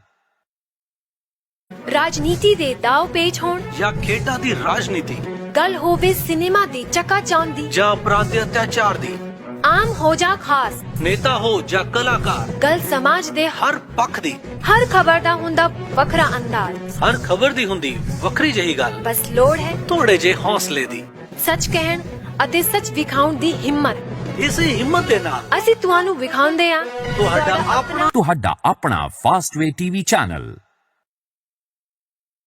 ਰਾਜਨੀਤੀ ਦੇ ਦਾਅ ਪੇਚ ਹੋਣ। ਜਾਂ ਖੇਡਾਂ ਦੀ ਰਾਜਨੀਤੀ। ਗੱਲ ਹੋਵੇ ਸਿਨੇਮਾ ਦੀ ਚਕਾਚੌਂਧ ਦੀ। ਜਾਂ ਅਪਰਾਧ ਅਤਿਆਚਾਰ ਦੀ। ਆਮ ਹੋ ਜਾ ਖਾਸ। ਨੇਤਾ ਹੋ ਜਾਂ ਕਲਾਕਾਰ। ਗੱਲ ਸਮਾਜ ਦੇ ਹਰ ਪੱਖ ਦੀ। ਹਰ ਖਬਰ ਦਾ ਹੁੰਦਾ ਵੱਖਰਾ ਅੰਦਾਜ਼। ਹਰ ਖਬਰ ਦੀ ਹੁੰਦੀ ਵੱਖਰੀ ਜਿਹੀ ਗੱਲ। ਬਸ ਲੋੜ ਹੈ। ਥੋੜੇ ਜੇ ਹੌਸਲੇ ਦੀ। ਸੱਚ ਕਹਿਣ ਅਤੇ ਸੱਚ ਵਿਖਾਉਣ ਦੀ ਹਿੰਮਤ। ਇਸੇ ਹਿੰਮਤ ਦੇ ਨਾਲ। ਅਸੀਂ ਤੁਹਾਨੂੰ ਵਿਖਾਉਂਦੇ ਹਾਂ। ਤੁਹਾਡਾ ਆਪਣਾ ਤੁਹਾਡਾ ਆਪਣਾ ਫਾਸਟਵੇ ਟੀਵੀ ਚੈਨਲ